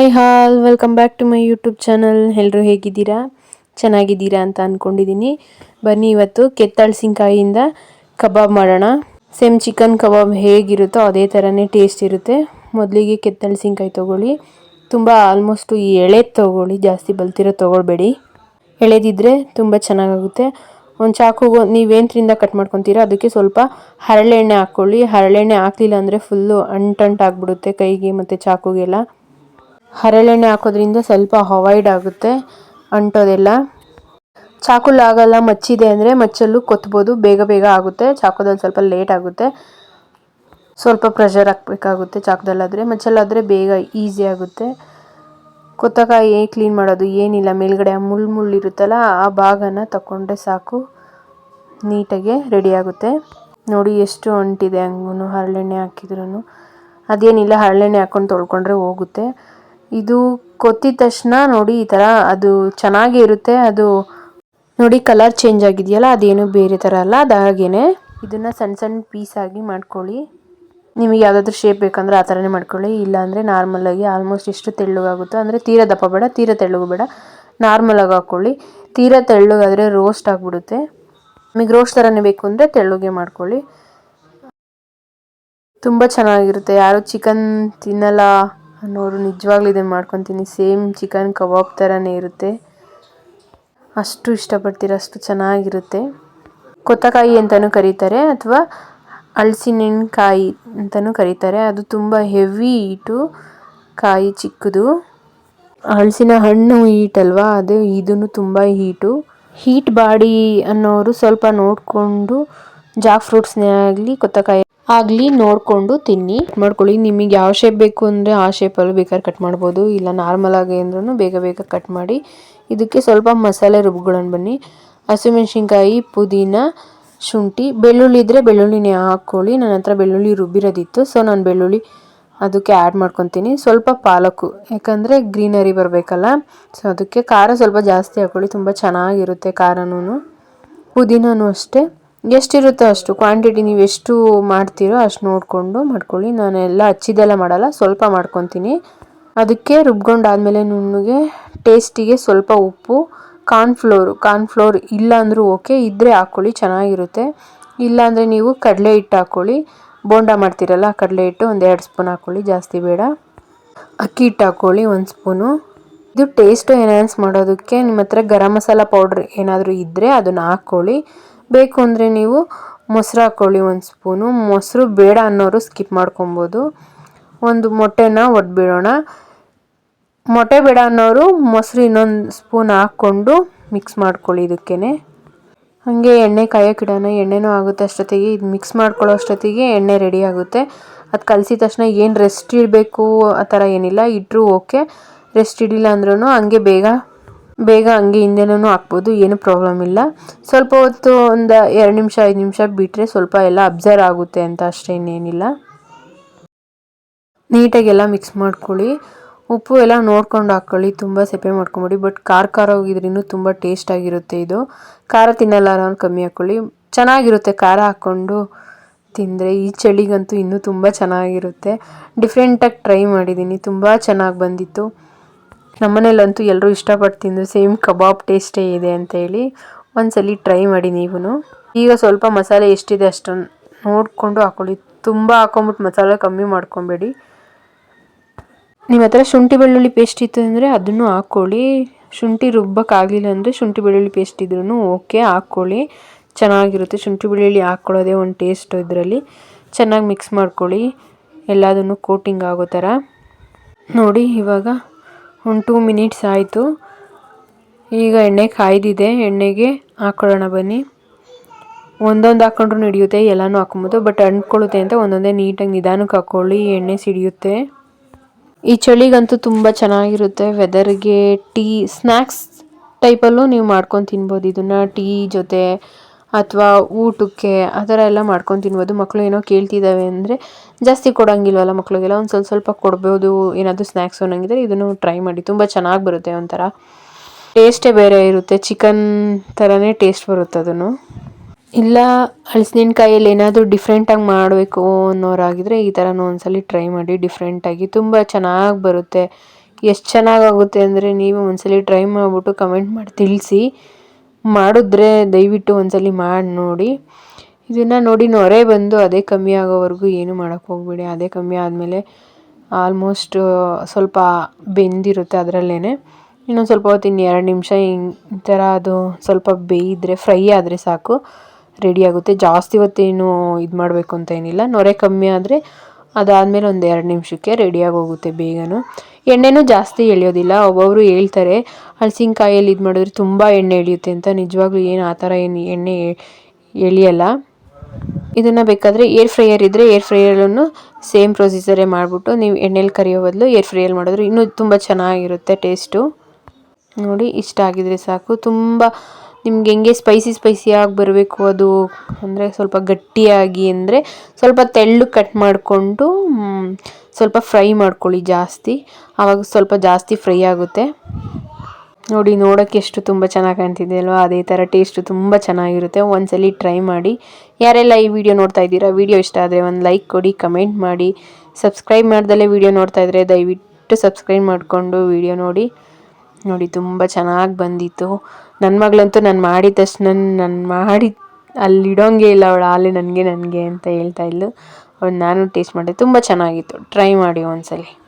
Hi all welcome back to my YouTube channel ಎಲ್ಲರೂ ಹೇಗಿದ್ದೀರಾ? ಚೆನ್ನಾಗಿದ್ದೀರಾ ಅಂತ ಅಂದ್ಕೊಂಡಿದ್ದೀನಿ ಬನ್ನಿ ಇವತ್ತು ಕೆತ್ತಳಸಿನಕಾಯಿಯಿಂದ ಕಬಾಬ್ ಮಾಡೋಣ. ಸೇಮ್ ಚಿಕನ್ ಕಬಾಬ್ ಹೇಗಿರುತ್ತೋ ಅದೇ ಥರನೇ ಟೇಸ್ಟ್ ಇರುತ್ತೆ. ಮೊದಲಿಗೆ ಕೆತ್ತಳ್ಸಿನ್ಕಾಯಿ ತೊಗೊಳ್ಳಿ. ತುಂಬ ಆಲ್ಮೋಸ್ಟು ಎಳೆದು ತೊಗೊಳ್ಳಿ, ಜಾಸ್ತಿ ಬಲ್ತಿರೋ ತೊಗೊಳ್ಬೇಡಿ. ಎಳೆದಿದ್ದರೆ ತುಂಬ ಚೆನ್ನಾಗಾಗುತ್ತೆ. ಒಂದು ಚಾಕುಗೆ ನೀವೇಂದ್ರಿಂದ ಕಟ್ ಮಾಡ್ಕೊತೀರೋ, ಅದಕ್ಕೆ ಸ್ವಲ್ಪ ಹರಳೆಣ್ಣೆ ಹಾಕ್ಕೊಳ್ಳಿ ಹರಳೆಣ್ಣೆ ಹಾಕ್ಲಿಲ್ಲ ಅಂದರೆ ಫುಲ್ಲು ಅಂಟಂಟಾಗ್ಬಿಡುತ್ತೆ ಕೈಗೆ ಮತ್ತು ಚಾಕುಗೆಲ್ಲ. ಹರಳೆಣ್ಣೆ ಹಾಕೋದ್ರಿಂದ ಸ್ವಲ್ಪ ಅವಾಯ್ಡ್ ಆಗುತ್ತೆ ಅಂಟೋದೆಲ್ಲ. ಚಾಕುಲ್ ಆಗಲ್ಲ, ಮಚ್ಚಿದೆ ಅಂದರೆ ಮಚ್ಚಲ್ಲೂ ಕೊತ್ಬೋದು, ಬೇಗ ಬೇಗ ಆಗುತ್ತೆ. ಚಾಕುದಲ್ಲಿ ಸ್ವಲ್ಪ ಲೇಟ್ ಆಗುತ್ತೆ. ಸ್ವಲ್ಪ ಪ್ರೆಷರ್ ಹಾಕಬೇಕಾಗುತ್ತೆ ಚಾಕುದಲ್ಲಾದರೆ. ಮಚ್ಚಲ್ಲಾದರೆ ಬೇಗ ಈಸಿ ಆಗುತ್ತೆ. ಕೊತ್ತಕಾಯಿ ಕ್ಲೀನ್ ಮಾಡೋದು ಏನಿಲ್ಲ. ಮೇಲ್ಗಡೆ ಆ ಮುಳ್ಳು ಮುಳ್ಳು ಇರುತ್ತಲ್ಲ, ಆ ಭಾಗನ ತಗೊಂಡ್ರೆ ಸಾಕು. ನೀಟಾಗೆ ರೆಡಿ ಆಗುತ್ತೆ. ನೋಡಿ ಎಷ್ಟು ಅಂಟಿದೆ ಹಂಗೂ ಹರಳೆಣ್ಣೆ ಹಾಕಿದ್ರು ಅದೇನಿಲ್ಲ, ಹರಳೆಣ್ಣೆ ಹಾಕ್ಕೊಂಡು ತೊಳ್ಕೊಂಡ್ರೆ ಹೋಗುತ್ತೆ. ಇದು ಕೊತ್ತಿದ ತಕ್ಷಣ ನೋಡಿ ಈ ಥರ ಅದು ಚೆನ್ನಾಗೇ ಇರುತ್ತೆ. ಅದು ನೋಡಿ ಕಲರ್ ಚೇಂಜ್ ಆಗಿದೆಯಲ್ಲ, ಅದೇನು ಬೇರೆ ಥರ ಅಲ್ಲ. ಅದಾಗೇನೆ ಇದನ್ನು ಸಣ್ಣ ಸಣ್ಣ ಪೀಸಾಗಿ ಮಾಡ್ಕೊಳ್ಳಿ. ನಿಮಗೆ ಯಾವುದಾದ್ರೂ ಶೇಪ್ ಬೇಕಂದ್ರೆ ಆ ಥರನೇ ಮಾಡ್ಕೊಳ್ಳಿ. ಇಲ್ಲಾಂದರೆ ನಾರ್ಮಲಾಗಿ ಆಲ್ಮೋಸ್ಟ್ ಎಷ್ಟು ತೆಳ್ಳಗಾಗುತ್ತೋ, ಅಂದರೆ ತೀರಾ ದಪ್ಪ ಬೇಡ, ತೀರಾ ತೆಳ್ಳಗು ಬೇಡ. ನಾರ್ಮಲಾಗಿ ಹಾಕ್ಕೊಳ್ಳಿ ತೀರಾ ತೆಳ್ಳಗಾದರೆ ರೋಸ್ಟ್ ಆಗಿಬಿಡುತ್ತೆ. ನಿಮಗೆ ರೋಸ್ಟ್ ಥರನೇ ಬೇಕು ಅಂದರೆ ತೆಳ್ಳಗೆ ಮಾಡ್ಕೊಳ್ಳಿ. ತುಂಬ ಚೆನ್ನಾಗಿರುತ್ತೆ. ಯಾರು ಚಿಕನ್ ತಿನ್ನಲ್ಲ. ಅನ್ನೋರು ನಿಜವಾಗ್ಲೂ ಇದನ್ನು ಮಾಡ್ಕೊತೀನಿ. ಸೇಮ್ ಚಿಕನ್ ಕಬಾಬ್ ಥರನೇ ಇರುತ್ತೆ. ಅಷ್ಟು ಇಷ್ಟಪಡ್ತೀರ, ಅಷ್ಟು ಚೆನ್ನಾಗಿರುತ್ತೆ. ಕೊತ್ತಕಾಯಿ ಅಂತಲೂ ಕರೀತಾರೆ, ಅಥವಾ ಹಲಸಿನಕಾಯಿ ಅಂತಲೂ ಕರೀತಾರೆ. ಅದು ತುಂಬ ಹೆವಿ ಈಟು ಕಾಯಿ ಚಿಕ್ಕದು. ಹಲಸಿನ ಹಣ್ಣು ಹೀಟ್ ಅಲ್ವಾ, ಅದು ಇದೂ ತುಂಬ ಹೀಟು ಹೀಟ್ ಬಾಡಿ ಅನ್ನೋರು ಸ್ವಲ್ಪ ನೋಡಿಕೊಂಡು ಜಾಕ್ ಫ್ರೂಟ್ಸ್ನೇ ಆಗಲಿ, ಕೊತ್ತಕಾಯಿ ಆಗಲಿ ನೋಡಿಕೊಂಡು ತಿನ್ನಿ. ಮಾಡ್ಕೊಳ್ಳಿ. ನಿಮಗೆ ಯಾವ ಶೇಪ್ ಬೇಕು ಅಂದರೆ ಆ ಶೇಪಲ್ಲಿ ಬೇಕಾದ್ರೆ ಕಟ್ ಮಾಡ್ಬೋದು. ಇಲ್ಲ ನಾರ್ಮಲ್ ಆಗಿ ಅಂದ್ರೂ ಬೇಗ ಬೇಗ ಕಟ್ ಮಾಡಿ. ಇದಕ್ಕೆ ಸ್ವಲ್ಪ ಮಸಾಲೆ ರುಬ್ಬುಗಳನ್ನು ಬನ್ನಿ. ಹಸಿಮೆಣ್ಸಿನ್ಕಾಯಿ, ಪುದೀನ, ಶುಂಠಿ, ಬೆಳ್ಳುಳ್ಳಿ ಇದ್ದರೆ ಬೆಳ್ಳುಳ್ಳಿನೇ ಹಾಕ್ಕೊಳ್ಳಿ. ನನ್ನ ಹತ್ರ ಬೆಳ್ಳುಳ್ಳಿ ರುಬ್ಬಿರೋದಿತ್ತು. ಸೊ ನಾನು ಬೆಳ್ಳುಳ್ಳಿ ಅದಕ್ಕೆ ಆ್ಯಡ್ ಮಾಡ್ಕೊತೀನಿ. ಸ್ವಲ್ಪ ಪಾಲಕು, ಯಾಕಂದರೆ ಗ್ರೀನರಿ ಬರಬೇಕಲ್ಲ. ಸೊ ಅದಕ್ಕೆ ಖಾರ ಸ್ವಲ್ಪ ಜಾಸ್ತಿ ಹಾಕ್ಕೊಳ್ಳಿ. ತುಂಬ ಚೆನ್ನಾಗಿರುತ್ತೆ ಖಾರನೂ ಪುದೀನೂ ಅಷ್ಟೇ. ಎಷ್ಟಿರುತ್ತೋ ಅಷ್ಟು ಕ್ವಾಂಟಿಟಿ ನೀವು ಎಷ್ಟು ಮಾಡ್ತೀರೋ ಅಷ್ಟು ನೋಡಿಕೊಂಡು ಮಾಡ್ಕೊಳ್ಳಿ. ನಾನು ಎಲ್ಲ ಹಚ್ಚಿದೆಲ್ಲ ಮಾಡಲ್ಲ, ಸ್ವಲ್ಪ ಮಾಡ್ಕೊತೀನಿ. ಅದಕ್ಕೆ ರುಬ್ಕೊಂಡಾದಮೇಲೆ ನುಣ್ಣಗೆ ಟೇಸ್ಟಿಗೆ ಸ್ವಲ್ಪ ಉಪ್ಪು ಕಾರ್ನ್ಫ್ಲೋರು ಕಾರ್ನ್ಫ್ಲೋರ್ ಇಲ್ಲಾಂದರೂ ಓಕೆ ಇದ್ದರೆ ಹಾಕ್ಕೊಳ್ಳಿ ಚೆನ್ನಾಗಿರುತ್ತೆ. ಇಲ್ಲಾಂದರೆ ನೀವು ಕಡಲೆ ಹಿಟ್ಟು ಹಾಕ್ಕೊಳ್ಳಿ ಬೋಂಡ ಮಾಡ್ತೀರಲ್ಲ, ಕಡಲೆ ಹಿಟ್ಟು ಒಂದು ಎರಡು ಸ್ಪೂನ್ ಹಾಕ್ಕೊಳ್ಳಿ ಜಾಸ್ತಿ ಬೇಡ. ಅಕ್ಕಿ ಹಿಟ್ಟು ಹಾಕ್ಕೊಳ್ಳಿ ಒಂದು ಸ್ಪೂನು ಇದು ಟೇಸ್ಟು ಎನ್ಹ್ಯಾನ್ಸ್ ಮಾಡೋದಕ್ಕೆ ನಿಮ್ಮ ಹತ್ರ ಗರಂ ಮಸಾಲ ಪೌಡ್ರ್ ಏನಾದರೂ ಇದ್ದರೆ ಅದನ್ನು ಹಾಕ್ಕೊಳ್ಳಿ ಬೇಕು ಅಂದರೆ ನೀವು ಮೊಸರು ಹಾಕ್ಕೊಳ್ಳಿ ಒಂದು ಸ್ಪೂನು. ಮೊಸರು ಬೇಡ ಅನ್ನೋರು ಸ್ಕಿಪ್ ಮಾಡ್ಕೊಬೋದು. ಒಂದು ಮೊಟ್ಟೆನ ಒಡೆದ್ಬಿಡೋಣ ಮೊಟ್ಟೆ ಬೇಡ ಅನ್ನೋರು ಮೊಸರು ಇನ್ನೊಂದು ಸ್ಪೂನ್ ಹಾಕ್ಕೊಂಡು ಮಿಕ್ಸ್ ಮಾಡ್ಕೊಳ್ಳಿ ಇದಕ್ಕೇ ಹಾಗೆ ಎಣ್ಣೆ ಕಾಯೋಕ್ಕಿಡೋಣ ಎಣ್ಣೆನೂ ಆಗುತ್ತೆ ಅಷ್ಟೊತ್ತಿಗೆ. ಇದು ಮಿಕ್ಸ್ ಮಾಡ್ಕೊಳ್ಳೋ ಅಷ್ಟೊತ್ತಿಗೆ ಎಣ್ಣೆ ರೆಡಿ ಆಗುತ್ತೆ. ಅದು ಕಲಸಿದ ತಕ್ಷಣ ಏನು ರೆಸ್ಟ್ ಇಡಬೇಕು ಆ ಥರ ಏನಿಲ್ಲ. ಇಟ್ಟರೂ ಓಕೆ ರೆಸ್ಟ್ ಇಡಿಲ್ಲ ಅಂದ್ರೂ ಹಂಗೆ ಬೇಗ ಬೇಗ ಹಂಗೆ ಹಿಂದೆನೂ ಹಾಕ್ಬೋದು, ಏನು ಪ್ರಾಬ್ಲಮ್ ಇಲ್ಲ. ಸ್ವಲ್ಪ ಹೊತ್ತು ಒಂದು ಎರಡು ನಿಮಿಷ, ಐದು ನಿಮಿಷ ಬಿಟ್ಟರೆ ಸ್ವಲ್ಪ ಎಲ್ಲ ಅಬ್ಸರ್ವ್ ಆಗುತ್ತೆ ಅಂತ ಅಷ್ಟೇ ಇನ್ನೇನಿಲ್ಲ. ನೀಟಾಗೆಲ್ಲ ಮಿಕ್ಸ್ ಮಾಡ್ಕೊಳ್ಳಿ. ಉಪ್ಪು ಎಲ್ಲ ನೋಡ್ಕೊಂಡು ಹಾಕ್ಕೊಳ್ಳಿ ತುಂಬ ಸೆಪೆ ಮಾಡ್ಕೊಂಬಿಡಿ ಬಟ್ ಖಾರ ಖಾರ ಹೋಗಿದ್ರೂ ತುಂಬ ಟೇಸ್ಟ್ ಆಗಿರುತ್ತೆ ಇದು. ಖಾರ ತಿನ್ನಲ್ಲ ಕಮ್ಮಿ ಹಾಕ್ಕೊಳ್ಳಿ ಚೆನ್ನಾಗಿರುತ್ತೆ ಖಾರ ಹಾಕ್ಕೊಂಡು ತಿಂದರೆ, ಈ ಚಳಿಗಂತೂ ಇನ್ನೂ ತುಂಬ ಚೆನ್ನಾಗಿರುತ್ತೆ. ಡಿಫ್ರೆಂಟಾಗಿ ಟ್ರೈ ಮಾಡಿದ್ದೀನಿ ತುಂಬ ಚೆನ್ನಾಗಿ ಬಂದಿತ್ತು. ನಮ್ಮನೇಲಂತೂ ಎಲ್ಲರೂ ಇಷ್ಟಪಟ್ಟು ತಿಂದು ಸೇಮ್ ಕಬಾಬ್ ಟೇಸ್ಟೇ ಇದೆ ಅಂತ ಹೇಳಿ ಒಂದ್ಸಲಿ ಟ್ರೈ ಮಾಡಿ ನೀವು ಈಗ ಸ್ವಲ್ಪ ಮಸಾಲೆ ಎಷ್ಟಿದೆ ಅಷ್ಟನ್ನು ನೋಡಿಕೊಂಡು ಹಾಕ್ಕೊಳ್ಳಿ ತುಂಬ ಹಾಕೊಂಬಿಟ್ಟು ಮಸಾಲೆ ಕಮ್ಮಿ ಮಾಡ್ಕೊಬೇಡಿ. ನಿಮ್ಮ ಹತ್ರ ಶುಂಠಿ ಬೆಳ್ಳುಳ್ಳಿ ಪೇಸ್ಟ್ ಇತ್ತು ಅಂದರೆ ಅದನ್ನು ಹಾಕ್ಕೊಳ್ಳಿ ಶುಂಠಿ ರುಬ್ಬಕ್ಕಾಗಲಿಲ್ಲ ಅಂದರೆ ಶುಂಠಿ ಬೆಳ್ಳುಳ್ಳಿ ಪೇಸ್ಟ್ ಇದ್ರೂ ಓಕೆ ಹಾಕ್ಕೊಳ್ಳಿ ಚೆನ್ನಾಗಿರುತ್ತೆ ಶುಂಠಿ ಬೆಳ್ಳುಳ್ಳಿ ಹಾಕ್ಕೊಳ್ಳೋದೇ ಒಂದು ಟೇಸ್ಟು ಇದರಲ್ಲಿ. ಚೆನ್ನಾಗಿ ಮಿಕ್ಸ್ ಮಾಡ್ಕೊಳ್ಳಿ. ಎಲ್ಲದನ್ನು ಕೋಟಿಂಗ್ ಆಗೋ ಥರ. ನೋಡಿ ಇವಾಗ ಒಂದು ಟೂ ಮಿನಿಟ್ಸ್ ಆಯಿತು. ಈಗ ಎಣ್ಣೆ ಕಾಯ್ದಿದೆ. ಎಣ್ಣೆಗೆ ಹಾಕೊಳ್ಳೋಣ ಬನ್ನಿ. ಒಂದೊಂದು ಹಾಕೊಂಡ್ರು ನಡೆಯುತ್ತೆ, ಎಲ್ಲನೂ ಹಾಕೊಬೋದು ಬಟ್ ಅಂಟ್ಕೊಳ್ಳುತ್ತೆ ಅಂತ ಒಂದೊಂದೇ ನೀಟಾಗಿ ನಿಧಾನಕ್ಕೆ ಹಾಕ್ಕೊಳ್ಳಿ ಎಣ್ಣೆ ಸಿಡಿಯುತ್ತೆ. ಈ ಚಳಿಗಂತೂ ತುಂಬ ಚೆನ್ನಾಗಿರುತ್ತೆ. ವೆದರ್ಗೆ ಟೀ ಸ್ನ್ಯಾಕ್ಸ್ ಟೈಪಲ್ಲೂ ನೀವು ಮಾಡ್ಕೊಂಡು ತಿನ್ಬೋದು. ಇದನ್ನು ಟೀ ಜೊತೆ ಅಥವಾ ಊಟಕ್ಕೆ ಆ ಥರ ಎಲ್ಲ ಮಾಡ್ಕೊಂಡು ತಿನ್ಬೋದು. ಮಕ್ಕಳು ಏನೋ ಕೇಳ್ತಿದ್ದಾವೆ ಅಂದರೆ ಜಾಸ್ತಿ ಕೊಡೋಂಗಿಲ್ವಲ್ಲ ಮಕ್ಕಳಿಗೆಲ್ಲ ಒಂದು ಸ್ವಲ್ಪ ಸ್ವಲ್ಪ ಕೊಡ್ಬೋದು, ಏನಾದರೂ ಸ್ನ್ಯಾಕ್ಸ್ ಅನ್ನೋಂಗಿದ್ರೆ ಇದನ್ನು ಟ್ರೈ ಮಾಡಿ. ತುಂಬ ಚೆನ್ನಾಗಿ ಬರುತ್ತೆ ಒಂಥರ. ಟೇಸ್ಟೇ ಬೇರೆ ಇರುತ್ತೆ. ಚಿಕನ್ ಥರನೇ ಟೇಸ್ಟ್ ಬರುತ್ತೆ ಅದನ್ನು. ಇಲ್ಲ ಹಲಸಿನಕಾಯಲ್ಲಿ ಏನಾದರೂ ಡಿಫ್ರೆಂಟಾಗಿ ಮಾಡಬೇಕು ಅನ್ನೋರಾಗಿದ್ದರೆ ಈ ಥರನೂ ಒಂದ್ಸಲಿ ಟ್ರೈ ಮಾಡಿ ಡಿಫ್ರೆಂಟಾಗಿ ತುಂಬ ಚೆನ್ನಾಗಿ ಬರುತ್ತೆ. ಎಷ್ಟು ಚೆನ್ನಾಗಾಗುತ್ತೆ ಅಂದರೆ ನೀವು ಒಂದ್ಸಲಿ ಟ್ರೈ ಮಾಡಿಬಿಟ್ಟು ಕಮೆಂಟ್ ಮಾಡಿ ತಿಳಿಸಿ. ಮಾಡಿದ್ರೆ ದಯವಿಟ್ಟು ಒಂದ್ಸಲ ಮಾಡಿ ನೋಡಿ. ಇದನ್ನು ನೋಡಿ ನೊರೆ ಬಂದು ಅದೇ ಕಮ್ಮಿ ಆಗೋವರೆಗೂ ಏನು ಮಾಡೋಕ್ಕೆ ಹೋಗ್ಬೇಡಿ. ಅದೇ ಕಮ್ಮಿ ಆದಮೇಲೆ ಆಲ್ಮೋಸ್ಟ್ ಸ್ವಲ್ಪ ಬೆಂದಿರುತ್ತೆ ಅದರಲ್ಲೇ ಇನ್ನೊಂದು ಸ್ವಲ್ಪ ಹೊತ್ತು ಇನ್ನು ಎರಡು ನಿಮಿಷ ಈ ಥರ ಅದು ಸ್ವಲ್ಪ ಬೇಯಿದ್ರೆ, ಫ್ರೈ ಆದರೆ ಸಾಕು. ರೆಡಿ ಆಗುತ್ತೆ. ಜಾಸ್ತಿ ಹೊತ್ತೇನು ಇದು ಮಾಡಬೇಕು ಅಂತ ಏನಿಲ್ಲ. ನೊರೆ ಕಮ್ಮಿ ಆದರೆ ಅದಾದಮೇಲೆ ಒಂದು ಎರಡು ನಿಮಿಷಕ್ಕೆ ರೆಡಿಯಾಗಿ ಹೋಗುತ್ತೆ ಬೇಗನೂ. ಎಣ್ಣೆನೂ ಜಾಸ್ತಿ ಎಳೆಯೋದಿಲ್ಲ. ಒಬ್ಬೊಬ್ಬರು ಹೇಳ್ತಾರೆ ಹಲಸಿನಕಾಯಲ್ಲಿ ಇದು ಮಾಡಿದ್ರೆ ತುಂಬ ಎಣ್ಣೆ ಎಳೆಯುತ್ತೆ ಅಂತ. ನಿಜವಾಗ್ಲೂ ಏನು ಆ ಥರ ಏನು ಎಣ್ಣೆ ಎಳೆಯಲ್ಲ? ಇದನ್ನು ಬೇಕಾದರೆ ಏರ್ ಫ್ರೈಯರ್ ಇದ್ದರೆ ಏರ್ ಫ್ರೈಯರನ್ನು ಸೇಮ್ ಪ್ರೊಸೀಜರೇ ಮಾಡಿಬಿಟ್ಟು ನೀವು ಎಣ್ಣೆಲಿ ಕರಿಯೋ ಬದಲು ಏರ್ ಫ್ರೈಯಲ್ಲಿ ಮಾಡಿದ್ರೆ ಇನ್ನೂ ತುಂಬ ಚೆನ್ನಾಗಿರುತ್ತೆ ಟೇಸ್ಟು ನೋಡಿ, ಇಷ್ಟ ಆಗಿದ್ರೆ ಸಾಕು. ತುಂಬ ನಿಮ್ಗೆ ಹೆಂಗೆ ಸ್ಪೈಸಿ ಸ್ಪೈಸಿಯಾಗಿ ಬರಬೇಕು ಅದು ಅಂದರೆ ಸ್ವಲ್ಪ ಗಟ್ಟಿಯಾಗಿ ಅಂದರೆ ಸ್ವಲ್ಪ ತೆಳ್ಳು ಕಟ್ ಮಾಡಿಕೊಂಡು ಸ್ವಲ್ಪ ಫ್ರೈ ಮಾಡ್ಕೊಳ್ಳಿ ಜಾಸ್ತಿ. ಆವಾಗ ಸ್ವಲ್ಪ ಜಾಸ್ತಿ ಫ್ರೈ ಆಗುತ್ತೆ. ನೋಡಿ ನೋಡೋಕ್ಕೆ ಎಷ್ಟು ತುಂಬ ಚೆನ್ನಾಗಿ ಕಾಣ್ತಿದೆ ಅಲ್ವಾ? ಅದೇ ಥರ ಟೇಸ್ಟು ತುಂಬ ಚೆನ್ನಾಗಿರುತ್ತೆ. ಒಂದ್ಸಲಿ ಟ್ರೈ ಮಾಡಿ. ಯಾರೆಲ್ಲ ಈ ವಿಡಿಯೋ ನೋಡ್ತಾ ಇದ್ದೀರಾ ವಿಡಿಯೋ ಇಷ್ಟ ಆದರೆ ಒಂದು ಲೈಕ್ ಕೊಡಿ ಕಮೆಂಟ್ ಮಾಡಿ. ಸಬ್ಸ್ಕ್ರೈಬ್ ಮಾಡ್ದಲೇ ವಿಡಿಯೋ ನೋಡ್ತಾ ಇದ್ದರೆ ದಯವಿಟ್ಟು ಸಬ್ಸ್ಕ್ರೈಬ್ ಮಾಡಿಕೊಂಡು ವಿಡಿಯೋ ನೋಡಿ. ನೋಡಿ, ತುಂಬ ಚೆನ್ನಾಗಿ ಬಂದಿತ್ತು. ನನ್ನ ಮಗಳಂತೂ ನಾನು ಮಾಡಿದ ತಕ್ಷಣ ನಾನು ಮಾಡಿ, ಅಲ್ಲಿಡೋಂಗೆ ಇಲ್ಲ, ಅವಳು ಆಲೆ ನನಗೆ ನನಗೆ ಅಂತ ಹೇಳ್ತಾ ಇದ್ಲು. ಅವಳು ನಾನು ಟೇಸ್ಟ್ ಮಾಡಿದೆ ತುಂಬ ಚೆನ್ನಾಗಿತ್ತು. ಟ್ರೈ ಮಾಡಿ ಒಂದ್ಸಲಿ.